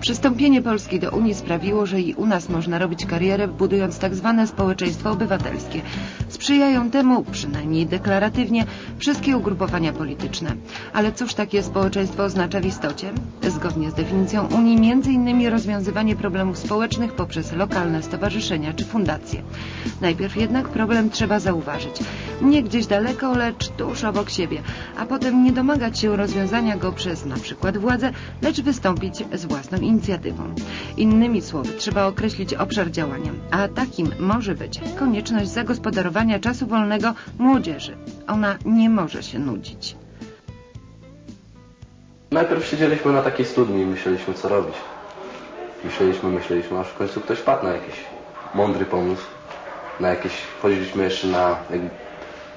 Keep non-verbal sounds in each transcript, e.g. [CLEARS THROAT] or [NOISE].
Przystąpienie Polski do Unii sprawiło, że i u nas można robić karierę, budując tak zwane społeczeństwo obywatelskie. Sprzyjają temu, przynajmniej deklaratywnie, wszystkie ugrupowania polityczne. Ale cóż takie społeczeństwo oznacza w istocie? Zgodnie z definicją Unii, innymi rozwiązywanie problemów społecznych poprzez lokalne stowarzyszenia czy fundacje. Najpierw jednak problem trzeba zauważyć. Nie gdzieś daleko, lecz tuż obok siebie, a potem nie domagać się rozwiązania go przez na przykład władzę, lecz wystąpić z własną inicjatywą. Innymi słowy, trzeba określić obszar działania, a takim może być konieczność zagospodarowania czasu wolnego młodzieży. Ona nie może się nudzić. Najpierw siedzieliśmy na takiej studni i myśleliśmy co robić. Myśleliśmy, myśleliśmy, aż w końcu ktoś wpadł na jakiś mądry pomysł. Na jakieś, chodziliśmy jeszcze na, jak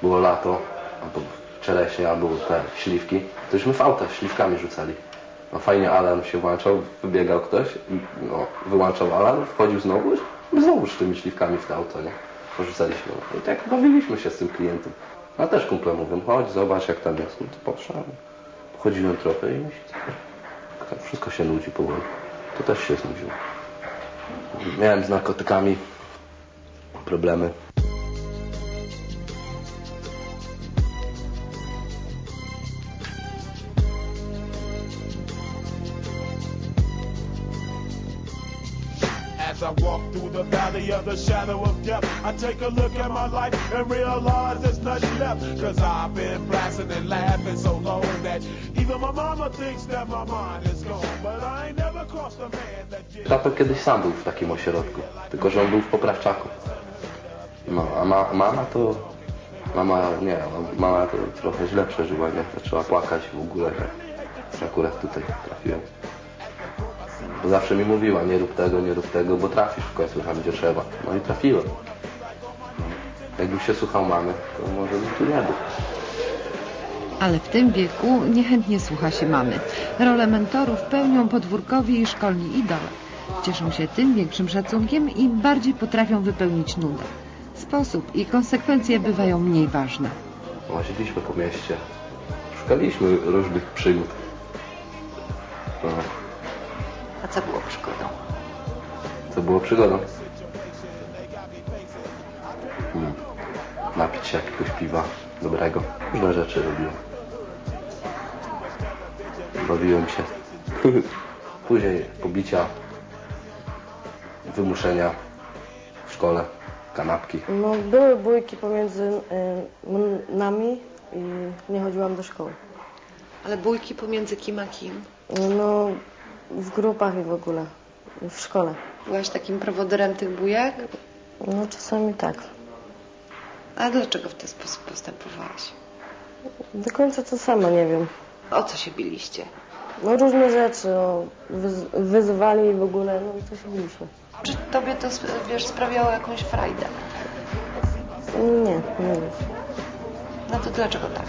było lato, albo czereśnie, albo te śliwki, tośmy w autach śliwkami rzucali. No fajnie alarm się włączał, wybiegał ktoś, no, wyłączał alarm, wchodził znowu, i znowu z tymi śliwkami w to auto, nie? Porzucaliśmy. I tak bawiliśmy się z tym klientem. A też kumple mówią, chodź, zobacz jak tam jest. No to poszedłem. Chodziłem trochę i tak wszystko się nudzi powoli. To też się znudziło. Miałem z narkotykami problemy. Valley of the shadow of death, I take a look at my life and realize there's nothing left. Cause I've been blasting and laughing so long that even my mama thinks that my mind is gone. But I ain't never crossed a man that kiedyś sam był w takim ośrodku, tylko że on był w poprawczaku. No, a ma, mama to... Mama, nie, mama to trochę źle przeżyła, nie? Zaczęła płakać w ogóle, że akurat tutaj trafiłem. Bo zawsze mi mówiła, nie rób tego, nie rób tego, bo trafisz w końcu tam, gdzie trzeba. No i trafiłem. No. Jakbym się słuchał mamy, to może bym tu nie był. Ale w tym wieku niechętnie słucha się mamy. Rolę mentorów pełnią podwórkowi i szkolni idole. Cieszą się tym większym szacunkiem i bardziej potrafią wypełnić nudę. Sposób i konsekwencje bywają mniej ważne. Łaziliśmy po mieście. Szukaliśmy różnych przygód. No, co było przygodą? to było przygodą. Hmm. Napić się jakiegoś piwa dobrego. Różne rzeczy robiłem. Bawiłem się. [LAUGHS] Później pobicia, wymuszenia w szkole, kanapki. No, były bójki pomiędzy y, nami i nie chodziłam do szkoły. Ale bójki pomiędzy kim a kim? No, w grupach i w ogóle, w szkole. Byłaś takim prowodyrem tych bujek? No, czasami tak. A dlaczego w ten sposób postępowałaś? Do końca to samo nie wiem. O co się biliście? No, różne rzeczy, no, wyz- wyzywali i w ogóle, no, to się biliśmy. Czy tobie to, wiesz, sprawiało jakąś frajdę? Nie, nie wiem. No to dlaczego tak?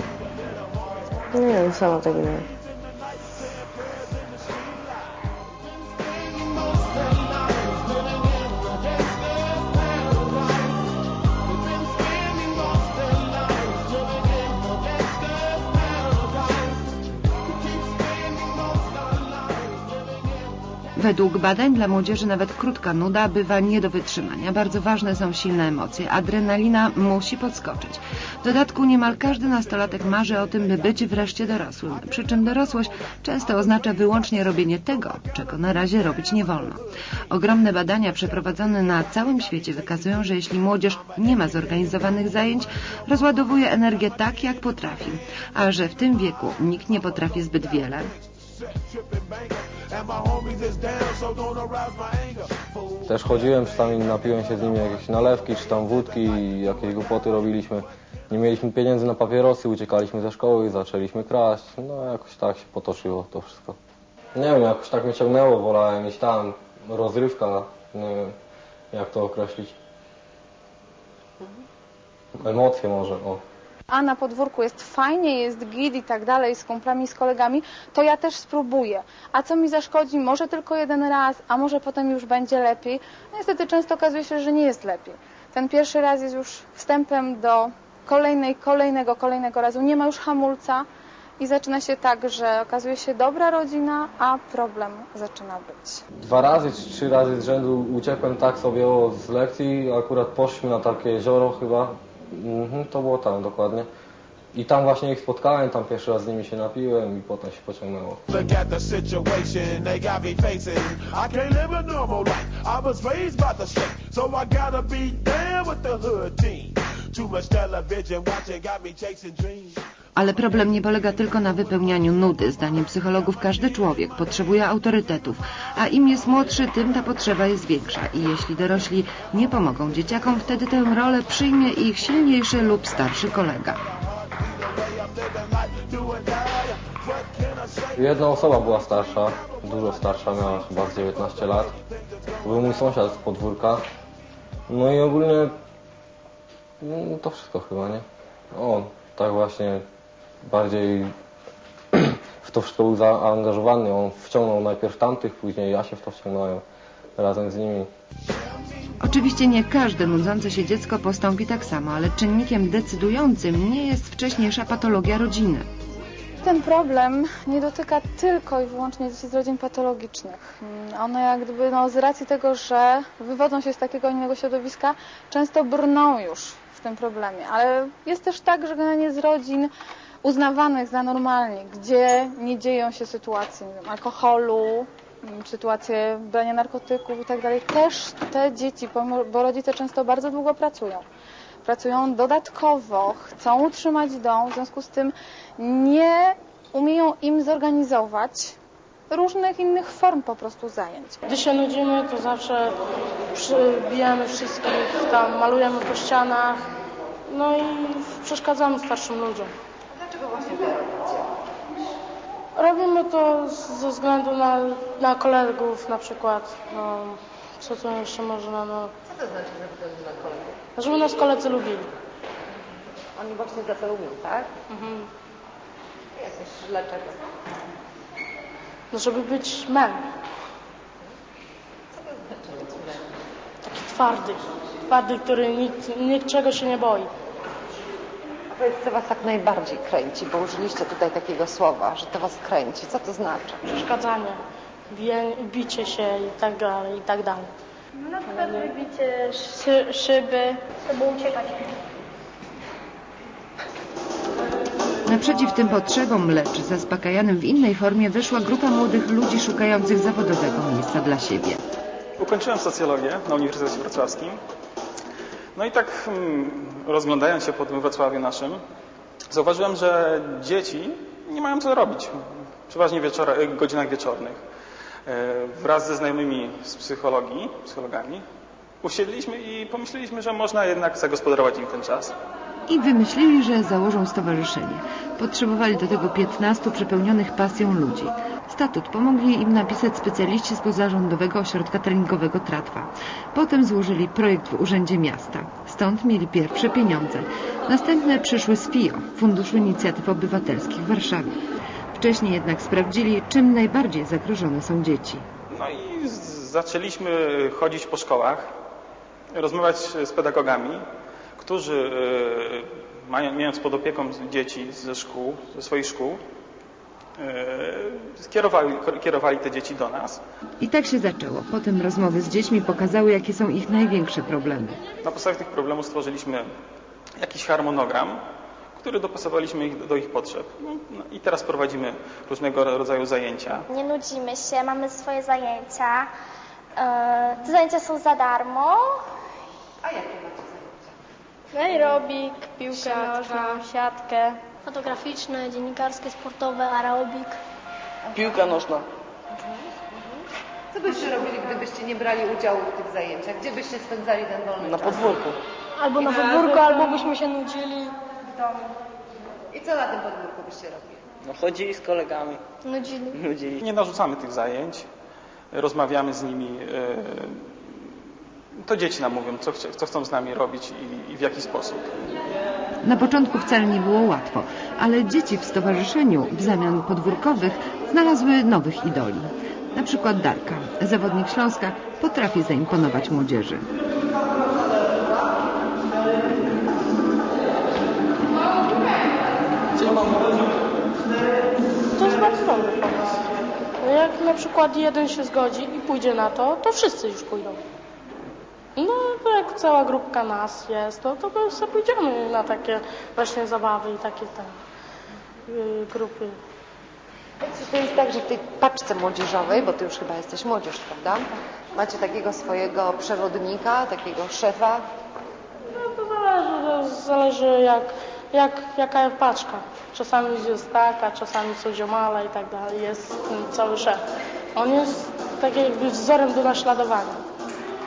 Nie wiem, sama tego nie wiem. Według badań dla młodzieży nawet krótka nuda bywa nie do wytrzymania. Bardzo ważne są silne emocje. Adrenalina musi podskoczyć. W dodatku niemal każdy nastolatek marzy o tym, by być wreszcie dorosłym. Przy czym dorosłość często oznacza wyłącznie robienie tego, czego na razie robić nie wolno. Ogromne badania przeprowadzone na całym świecie wykazują, że jeśli młodzież nie ma zorganizowanych zajęć, rozładowuje energię tak, jak potrafi. A że w tym wieku nikt nie potrafi zbyt wiele, Też chodziłem, czasami napiłem się z nimi jakieś nalewki, czy tam wódki i jakieś głupoty robiliśmy. Nie mieliśmy pieniędzy na papierosy, uciekaliśmy ze szkoły i zaczęliśmy kraść. No jakoś tak się potoczyło to wszystko. Nie wiem, jakoś tak mnie ciągnęło, wolałem iść tam, rozrywka, nie wiem jak to określić. Emocje może, o. a na podwórku jest fajnie, jest git i tak dalej, z kumplami, z kolegami, to ja też spróbuję. A co mi zaszkodzi? Może tylko jeden raz, a może potem już będzie lepiej. No Niestety często okazuje się, że nie jest lepiej. Ten pierwszy raz jest już wstępem do kolejnej, kolejnego, kolejnego razu. Nie ma już hamulca i zaczyna się tak, że okazuje się dobra rodzina, a problem zaczyna być. Dwa razy czy trzy razy z rzędu uciekłem tak sobie z lekcji, akurat poszliśmy na takie jezioro chyba, mhm, to było tam dokładnie. I tam właśnie ich spotkałem, tam pierwszy raz z nimi się napiłem i potem się pociągnęło. Look at the situation they got me facing. I can't live a normal life. I was raised by the state, so I gotta be with the hood team. Too much television watching got me chasing dreams. Ale problem nie polega tylko na wypełnianiu nudy. Zdaniem psychologów każdy człowiek potrzebuje autorytetów, a im jest młodszy, tym ta potrzeba jest większa. I jeśli dorośli nie pomogą dzieciakom, wtedy tę rolę przyjmie ich silniejszy lub starszy kolega. Jedna osoba była starsza, dużo starsza, miała chyba z 19 lat. Był mój sąsiad z podwórka. No i ogólnie no, to wszystko chyba, nie? On tak właśnie bardziej [CLEARS THROAT] w to wszystko był zaangażowany. On wciągnął najpierw tamtych, później ja się w to wciągnąłem razem z nimi. Oczywiście nie każde nudzące się dziecko postąpi tak samo, ale czynnikiem decydującym nie jest wcześniejsza patologia rodziny. Ten problem nie dotyka tylko i wyłącznie dzieci z rodzin patologicznych. One jak gdyby no, z racji tego, że wywodzą się z takiego innego środowiska, często brną już w tym problemie. Ale jest też tak, że generalnie z rodzin uznawanych za normalnie, gdzie nie dzieją się sytuacje wiem, alkoholu, mm, sytuacje brania narkotyków i tak dalej, też te dzieci, bo rodzice często bardzo długo pracują, pracują dodatkowo, chcą utrzymać dom, w związku z tym nie umieją im zorganizować różnych innych form po prostu zajęć. Gdy się nudzimy, to zawsze przybijamy wszystkich, tam malujemy po ścianach, no i przeszkadzamy starszym ludziom. Dlaczego właśnie to robicie? Robimy to z- ze względu na, na kolegów na przykład, no, co tu jeszcze można, no, Co to znaczy ze względu na kolegów? żeby nas koledzy lubili. Oni właśnie za to lubią, tak? Mhm. Jakoś dlaczego? No, żeby być men, Co to znaczy być taki twardy, twardy, który nikt, niczego się nie boi. Powiedz, co was tak najbardziej kręci, bo użyliście tutaj takiego słowa, że to was kręci. Co to znaczy? Przeszkadzanie, bije, bicie się i tak dalej, i tak dalej. Na przykład wybicie szy, szyby, żeby uciekać. Naprzeciw tym potrzebom, lecz zaspokajanym w innej formie, wyszła grupa młodych ludzi szukających zawodowego miejsca dla siebie. Ukończyłem socjologię na Uniwersytecie Wrocławskim. No i tak hmm, rozglądając się po tym Wrocławiu naszym, zauważyłem, że dzieci nie mają co robić. Przeważnie w w godzinach wieczornych. E, Wraz ze znajomymi z psychologii, psychologami, usiedliśmy i pomyśleliśmy, że można jednak zagospodarować im ten czas. I wymyślili, że założą stowarzyszenie. Potrzebowali do tego 15 przepełnionych pasją ludzi. Statut pomogli im napisać specjaliści z pozarządowego ośrodka treningowego Tratwa. Potem złożyli projekt w Urzędzie Miasta. Stąd mieli pierwsze pieniądze. Następne przyszły z FIO, Funduszu Inicjatyw Obywatelskich w Warszawie. Wcześniej jednak sprawdzili, czym najbardziej zagrożone są dzieci. No i zaczęliśmy chodzić po szkołach, rozmawiać z pedagogami, którzy e, mają, mając pod opieką dzieci ze szkół, ze swoich szkół, skierowali, kierowali te dzieci do nas. I tak się zaczęło. Potem rozmowy z dziećmi pokazały, jakie są ich największe problemy. Na podstawie tych problemów stworzyliśmy jakiś harmonogram, który dopasowaliśmy ich do, do ich potrzeb. No, no i teraz prowadzimy różnego rodzaju zajęcia. Nie nudzimy się, mamy swoje zajęcia. E, Te zajęcia są za darmo. A jakie macie zajęcia? Aerobik, piłkę nożną, siatkę. Fotograficzne, dziennikarskie, sportowe, aerobik. Piłka nożna. Co byście robili, gdybyście nie brali udziału w tych zajęciach? Gdzie byście spędzali ten wolny Na czas? podwórku. Albo na podwórku, albo byśmy się nudzili. I co na tym podwórku byście robili? No chodzili z kolegami. Nudzili. Nudzili. Nie narzucamy tych zajęć, rozmawiamy z nimi. e, To dzieci nam mówią, co, chcą z nami robić i, i w jaki sposób. Na początku wcale nie było łatwo, ale dzieci w stowarzyszeniu w zamian podwórkowych znalazły nowych idoli. Na przykład Darka, zawodnik Śląska, potrafi zaimponować młodzieży. To jest bardzo dobry pomysł. Jak na przykład jeden się zgodzi i pójdzie na to, to wszyscy już pójdą. No, to jak cała grupka nas jest, to, to my sobie pójdziemy na takie właśnie zabawy i takie tam yy, grupy. Czy to jest tak, że w tej paczce młodzieżowej, bo ty już chyba jesteś młodzież, prawda? Macie takiego swojego przewodnika, takiego szefa? No to zależy, to zależy jak, jak, jaka paczka. Czasami jest taka, czasami są ziomale i tak dalej. Jest cały szef. On jest tak jakby wzorem do naśladowania.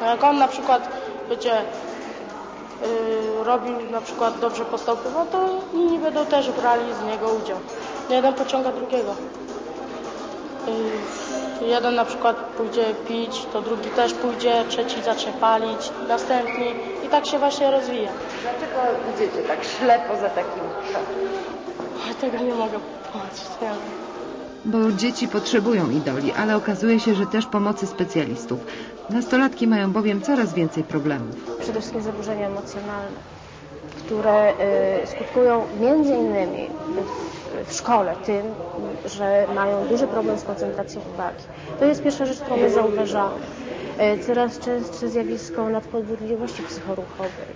No jak on na przykład będzie yy, robił na przykład dobrze postępy, no to inni będą też brali z niego udział. Jeden pociąga drugiego. Yy, jeden na przykład pójdzie pić, to drugi też pójdzie, trzeci zacznie palić, następny i tak się właśnie rozwija. Dlaczego idziecie tak ślepo za takim? Oj, Tego nie mogę powiedzieć. Nie wiem. Bo dzieci potrzebują idoli, ale okazuje się, że też pomocy specjalistów. Nastolatki mają bowiem coraz więcej problemów. przede wszystkim zaburzenia emocjonalne, które y, skutkują między innymi w, szkole tym, że mają duży problem z koncentracją uwagi. To jest pierwsza rzecz, którą my zauważamy. Y, Coraz częstsze zjawisko nadpobudliwości psychoruchowej,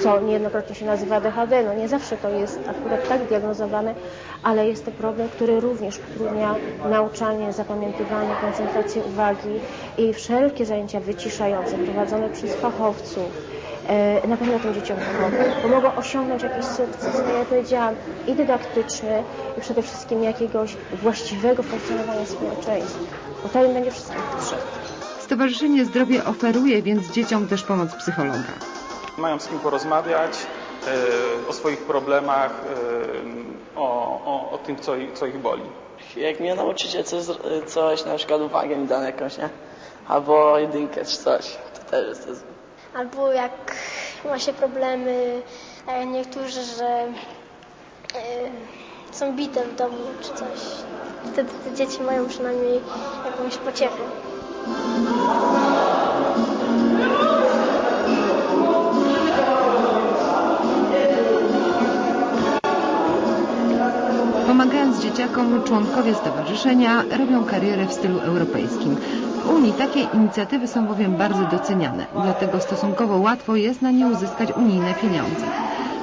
co niejednokrotnie się nazywa DHD. No nie zawsze to jest akurat tak diagnozowane, ale jest to problem, który również utrudnia nauczanie, zapamiętywanie, koncentrację uwagi i wszelkie zajęcia wyciszające prowadzone przez fachowców e, na pewno tym dzieciom pomogą. Pomogą osiągnąć jakiś sukces, tak jak powiedziałam, i dydaktyczny, i przede wszystkim jakiegoś właściwego funkcjonowania społeczeństwa, bo to im będzie wszystkim potrzebne. Stowarzyszenie Zdrowie oferuje więc dzieciom też pomoc psychologa. Mają z kim porozmawiać e, o swoich problemach, e, o, o, o tym, co, ich- co ich boli. Jak mnie nauczycie coś, coś, na przykład uwagę mi da jakąś, nie? Albo jedynkę czy coś, to też jest to Albo jak ma się problemy, jak niektórzy, że y, są bite w domu czy coś. Wtedy te dzieci mają przynajmniej jakąś pociechę. Pomagając dzieciakom, członkowie stowarzyszenia robią karierę w stylu europejskim. W Unii takie inicjatywy są bowiem bardzo doceniane, dlatego stosunkowo łatwo jest na nie uzyskać unijne pieniądze.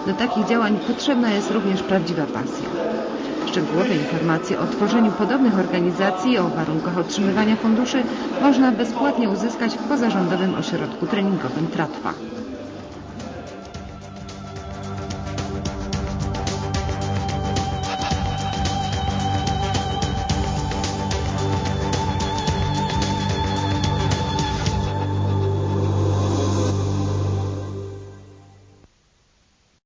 Do takich działań potrzebna jest również prawdziwa pasja. Szczegółowe informacje o tworzeniu podobnych organizacji i o warunkach otrzymywania funduszy można bezpłatnie uzyskać w pozarządowym ośrodku treningowym Tratwa.